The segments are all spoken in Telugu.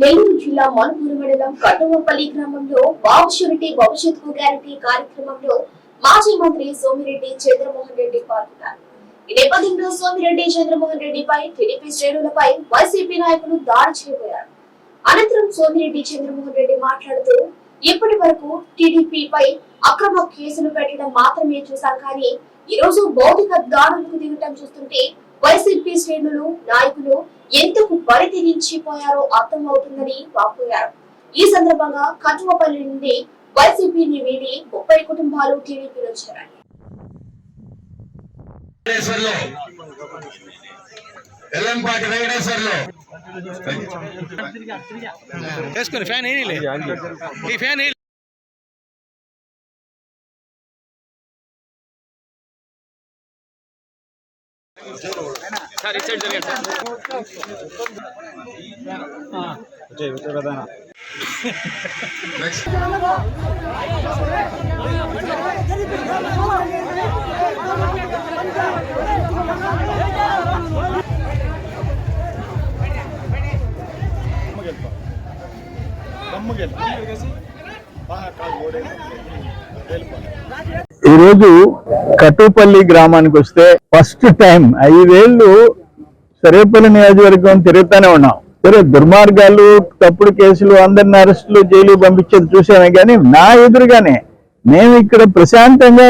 నెల్లూరు జిల్లా మనుపూరు మండలం కటువపల్లి గ్రామంలో బాబు షూరిటీ గ్యారంటీ కార్యక్రమంలో మాజీ మంత్రి సోమిరెడ్డి చంద్రమోహన్ రెడ్డి పాల్గొన్నారు. ఈ నేపథ్యంలో సోమిరెడ్డి చంద్రమోహన్ రెడ్డిపై టీడీపీ శ్రేణులపై వైసీపీ నాయకులు దాడి చేయబోయారు. అనంతరం సోమిరెడ్డి చంద్రమోహన్ రెడ్డి మాట్లాడుతూ ఇప్పటి వరకు టీడీపీపై అక్రమ కేసులు పెట్టడం మాత్రమే చూశాం కానీ ఈ రోజు భౌతిక దాడులకు దిగటం చూస్తుంటే వైసీపీ శ్రేణులు నాయకులు ఎందుకు బరి తెగించిపోయారో అర్థమవుతుందని వాపోయారు. ఈ సందర్భంగా కటువపల్లి నుండి వైసీపీని వీడి ముప్పై కుటుంబాలు టీడీపీలో చేరాయి. వెంకటేశ్వర్లు. ఎల్లంపాటి వెంకటేశ్వర్లు. వేసుకొని ఫ్యాన్ వేయలే ఈ ఫ్యాన్ ಸರ್ ಈ ಸೈಡ್ ಜರುಗೇನು ಸರ್ ನಮಗೆ ನಮಗೆ ಕಾಲು ಓಡೇ రోజు కట్టుపల్లి గ్రామానికి వస్తే ఫస్ట్ టైం ఐదేళ్ళు సరేపల్లి నియోజకవర్గం తిరుగుతూనే ఉన్నాం. సరే దుర్మార్గాలు తప్పుడు కేసులు అందరిని అరెస్టులు జైలు పంపించేది చూసామే కానీ నా ఎదురుగానే మేము ఇక్కడ ప్రశాంతంగా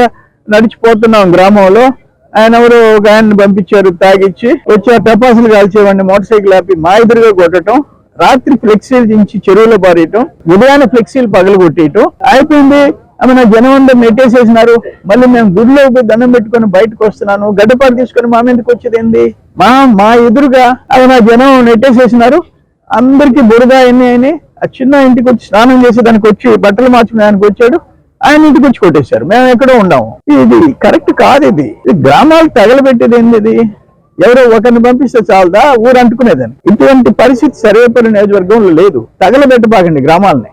నడిచిపోతున్నాం గ్రామంలో. ఆయన ఎవరు ఒక ఆయన్ని పంపించారు తాగిచ్చి వచ్చి ఆ టపాసులు కాల్చేవాడిని మోటార్ సైకిల్ ఆపి మా ఎదురుగా కొట్టడం రాత్రి ఫ్లెక్సీలు దించి చెరువులో పారేయటం ఉదయాన్నే ఫ్లెక్సీలు పగలు కొట్టేయటం అయిపోయింది. ఆమె జనం అందరు నెట్టేసేసినారు. మళ్ళీ మేము గుడిలో దండం పెట్టుకొని బయటకు వస్తున్నాను. గడ్డపాటు తీసుకొని మా మీదకి వచ్చేది ఏంది? మా మా ఎదురుగా అవి జనం నెట్టేసేసినారు. అందరికి బురద ఎన్ని అయినాయి. ఆ చిన్న ఇంటికి వచ్చి స్నానం చేసి దానికి వచ్చి బట్టలు మార్చుకునేదానికి వచ్చాడు. ఆయన ఇంటికి వచ్చి కొట్టేశారు. మేము ఎక్కడో ఉన్నాము. ఇది కరెక్ట్ కాదు ఇది. ఇది గ్రామాలు తగలబెట్టేది ఏంది ఇది? ఎవరో ఒకరిని పంపిస్తే చాలదా? ఊరు అంటుకునేదని. ఇటువంటి పరిస్థితి సర్వేపల్లి నియోజకవర్గంలో లేదు. తగలబెట్టబాకండి గ్రామాలని.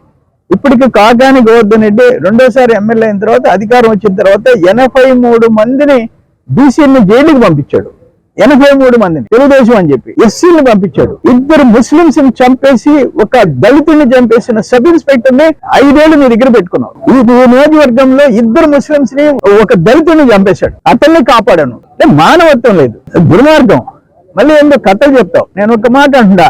ఇప్పటికి కాకాని గోవర్ధన్ రెడ్డి రెండోసారి ఎమ్మెల్యే అయిన తర్వాత అధికారం వచ్చిన తర్వాత ఎనభై మూడు మందిని బీసీని జైలుకి పంపించాడు. ఎనభై మూడు మందిని తెలుగుదేశం అని చెప్పి ఎస్సీని పంపించాడు. ఇద్దరు ముస్లింస్ని చంపేసి ఒక దళితుని చంపేసిన సబ్ ఇన్స్పెక్టర్ని ఐదేళ్ళు మీ దగ్గర పెట్టుకున్నాను ఈ నియోజకవర్గంలో ఇద్దరు ముస్లింస్ని ఒక దళితుని చంపేశాడు. అతన్ని కాపాడాను. అంటే మానవత్వం లేదు. దుర్మార్గం. మళ్ళీ ఏందో కథలు చెప్తావు. నేను ఒక మాట అంటున్నా.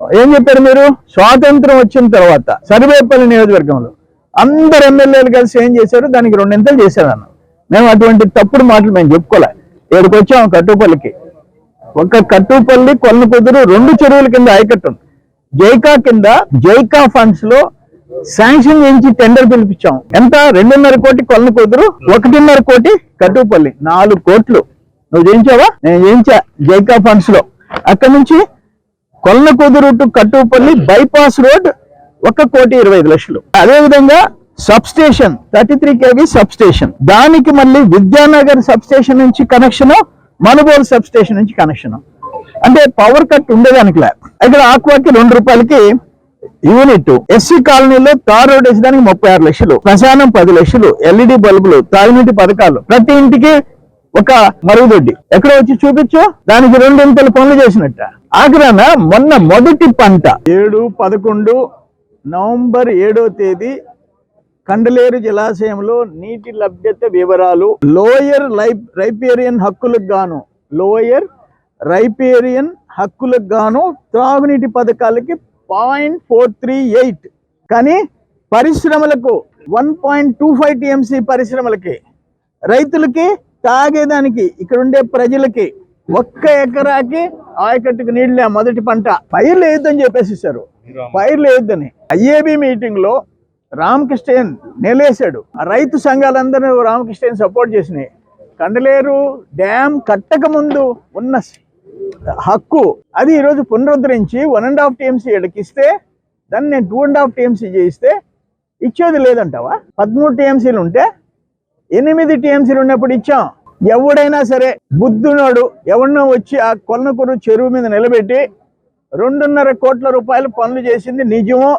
ఏం చెప్పారు మీరు? స్వాతంత్రం వచ్చిన తర్వాత సర్వేపల్లి నియోజకవర్గంలో అందరు ఎమ్మెల్యేలు కలిసి ఏం చేశారు? దానికి రెండింతలు చేశారు అన్న మేము అటువంటి తప్పుడు మాటలు మేము చెప్పుకోలే. ఏడుకు వచ్చాము కట్టుపల్లికి. ఒక కట్టుపల్లి కొల్ల కుదురు రెండు చెరువుల కింద ఆయకట్టు. జైకా కింద జైకా ఫండ్స్లో శాంక్షన్ చేయించి టెండర్ పిలిపించాం. ఎంత? రెండున్నర కోటి కొల్ల కుదురు ఒకటిన్నర కోటి కట్టుపల్లి. నాలుగు కోట్లు. నువ్వు చేయించావా? నేను చేయించా జైకా ఫండ్స్లో. అక్కడ నుంచి కొల్ల కుదురు టు కట్టుపల్లి బైపాస్ రోడ్ ఒక కోటి ఇరవై ఐదు లక్షలు. అదే విధంగా sub station thirty three KV sub station దానికి మళ్ళీ విద్యానగర్ సబ్ స్టేషన్ నుంచి కనెక్షన్ మనుబోల్ సబ్ స్టేషన్ నుంచి కనెక్షన్. అంటే పవర్ కట్ ఉండేదానికి ఇక్కడ ఆక్వాకి రెండు రూపాయలకి యూనిట్. ఎస్సీ కాలనీలో తార్ రోడ్ వేసేదానికి ముప్పై ఆరు లక్షలు. ప్రశానం పది లక్షలు. ఎల్ఈడి బల్బులు తాగునీటి పథకాలు. ప్రతి ఇంటికి ఒక మరుగుదొడ్డి. ఎక్కడ వచ్చి చూపించు? దానికి రెండింతలు పనులు చేసినట్ట. ఆగ్రాన మొన్న మొదటి పంట. ఏడు పదకొండు నవంబర్ ఏడో తేదీ కండలేరు జలాశయంలో నీటి లభ్యత వివరాలు. లోయర్ లైప్ రైపేరియన్ హక్కులకు గాను లోయర్ రైపేరియన్ హక్కులకు గాను త్రాగునీటి పథకాలకి పాయింట్ ఫోర్ త్రీ ఎయిట్. కానీ పరిశ్రమలకు one point two five TMC పరిశ్రమలకి రైతులకి తాగేదానికి ఇక్కడ ఉండే ప్రజలకి ఒక్క ఎకరాకి ఆయకట్టుకు నీళ్ళే మొదటి పంట. పైర్లు వేయొద్దని చెప్పేసేసారు పైర్లు వేయొద్దని. ఐఏబి మీటింగ్లో రామకృష్ణ నిలేశాడు. ఆ రైతు సంఘాలందరూ రామకృష్ణ సపోర్ట్ చేసినాయి. కండలేరు డ్యామ్ కట్టక ముందు ఉన్న హక్కు అది ఈరోజు పునరుద్ధరించి వన్ అండ్ హాఫ్ టీఎంసీ ఇస్తే దాన్ని నేను టూ అండ్ హాఫ్ టీఎంసీ చేయిస్తే ఇచ్చేది లేదంటావా? పదమూడు టీఎంసీలు ఉంటే ఎనిమిది టీఎంసీలు ఉన్నప్పుడు ఇచ్చాం. ఎవడైనా సరే బుద్ధునోడు ఎవరినో వచ్చి ఆ కొన్నకూరు చెరువు మీద నిలబెట్టి రెండున్నర కోట్ల రూపాయలు పనులు చేసింది నిజమో?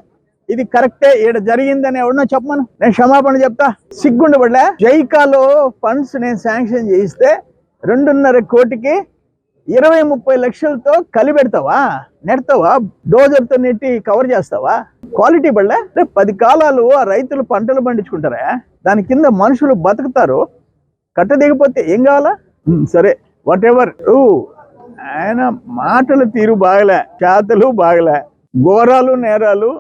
ఇది కరెక్టే? ఈడ జరిగిందని ఎవడన్నా చెప్పమను. నేను క్షమాపణ చెప్తా. సిగ్గుండబడలే? జైకాలో ఫండ్స్ నేను శాంక్షన్ చేయిస్తే రెండున్నర కోటికి ఇరవై ముప్పై లక్షలతో కలిపెడతావా? నెడతావా? డోజర్తో నెట్టి కవర్ చేస్తావా? క్వాలిటీ బళ్ళే? రేపు పది కాలాలు ఆ రైతులు పంటలు పండించుకుంటారా? దాని కింద మనుషులు బతుకుతారు. కట్ట దిగిపోతే ఏం కావాలా? సరే వాట్ ఎవర్ ఆయన మాటల తీరు బాగలే చేతలు బాగలే. ఘోరాలు నేరాలు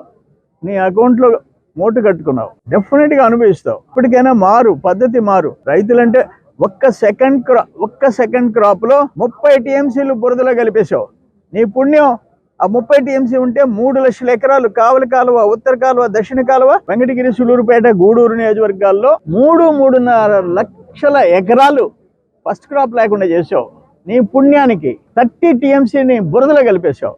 నీ అకౌంట్లో మూట కట్టుకున్నావు. డెఫినెట్గా అనుభవిస్తావు. ఇప్పటికైనా మారు పద్ధతి మారు. రైతులంటే ఒక్క సెకండ్ క్రా ఒక్క సెకండ్ క్రాప్లో ముప్పై టీఎంసీలు బురదలో కలిపేశావు. నీ పుణ్యం ఆ ముప్పై టీఎంసీ ఉంటే మూడు లక్షల ఎకరాలు కావలి కాలువ ఉత్తర కాలువ దక్షిణ కాలువ వెంకటగిరి సులూరుపేట గూడూరు నియోజకవర్గాల్లో మూడు మూడున్నర లక్షల ఎకరాలు ఫస్ట్ క్రాప్ లేకుండా చేసావు. నీ పుణ్యానికి థర్టీ టీఎంసీని బురదలో కలిపేశావు.